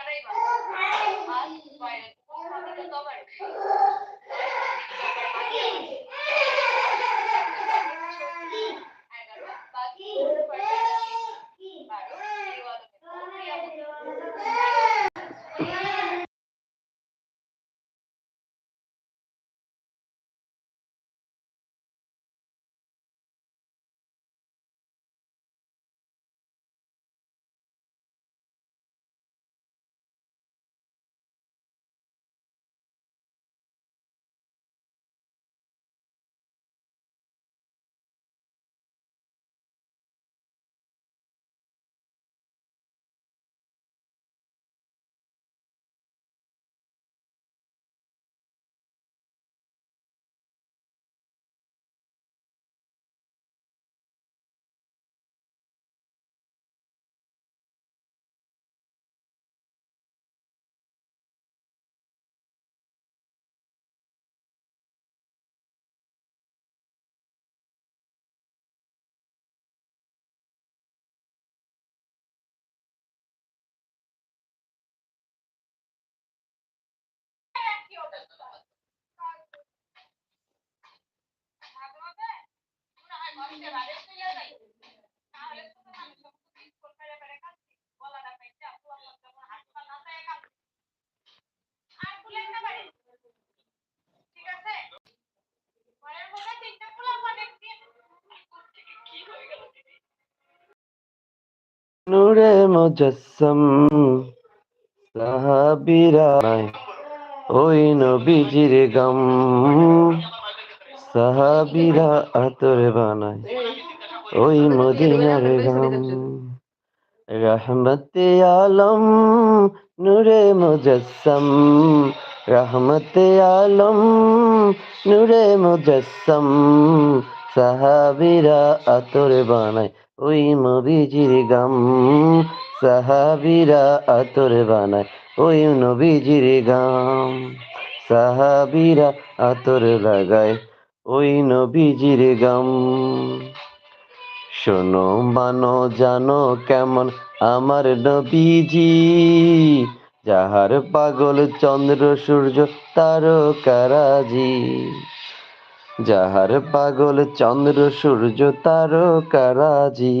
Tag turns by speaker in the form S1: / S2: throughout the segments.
S1: বানায়
S2: নূরে মুজাসসাম সাহাবীরা ওই নবীজির গম। সাহাবিরা আতর বানায় ওই মদিনার গম। রহমতে আলম, নূরে মুজাসসাম রহমতে আলম, নূরে মুজাসসাম সাহাবিরা আতর বানায় ওই নবীজির গাম। সাহাবিরা আতর বানায় ওই নবীজির গাম। সাহাবীরা আতর লাগায় ওই নবীজির গাম। শোনো, মানো, জানো কেমন আমার নবীজি। যাহার পাগল চন্দ্র, সূর্য, তারকারাজি। যাহার পাগল চন্দ্র, সূর্য, তারকারাজি।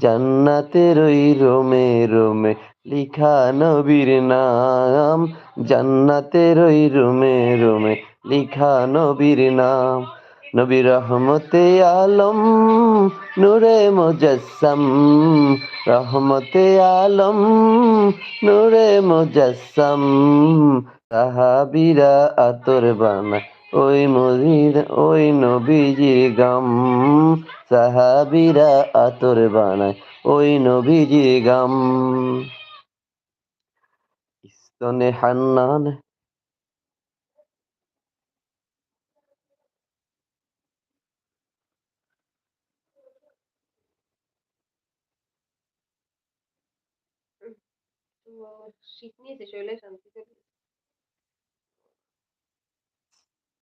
S2: জান্নাতের ওই রোমে রোমে, লিখা নবীর নাম। জান্নাতের ওই রোমে রোমে, লিখা নবীর নাম। নবী রহমতে আলম, নূরে মুজাসসাম রহমতে আলম, নূরে মুজাসসাম সাহাবীরা আতর বানা ওই মদির ওই নবীজির গাম। সাহাবিরা আতর বানায়, ওই নবীজির গাম। স্তনে হান্নান।
S3: শীত নিয়েছে শরীরে শান্তি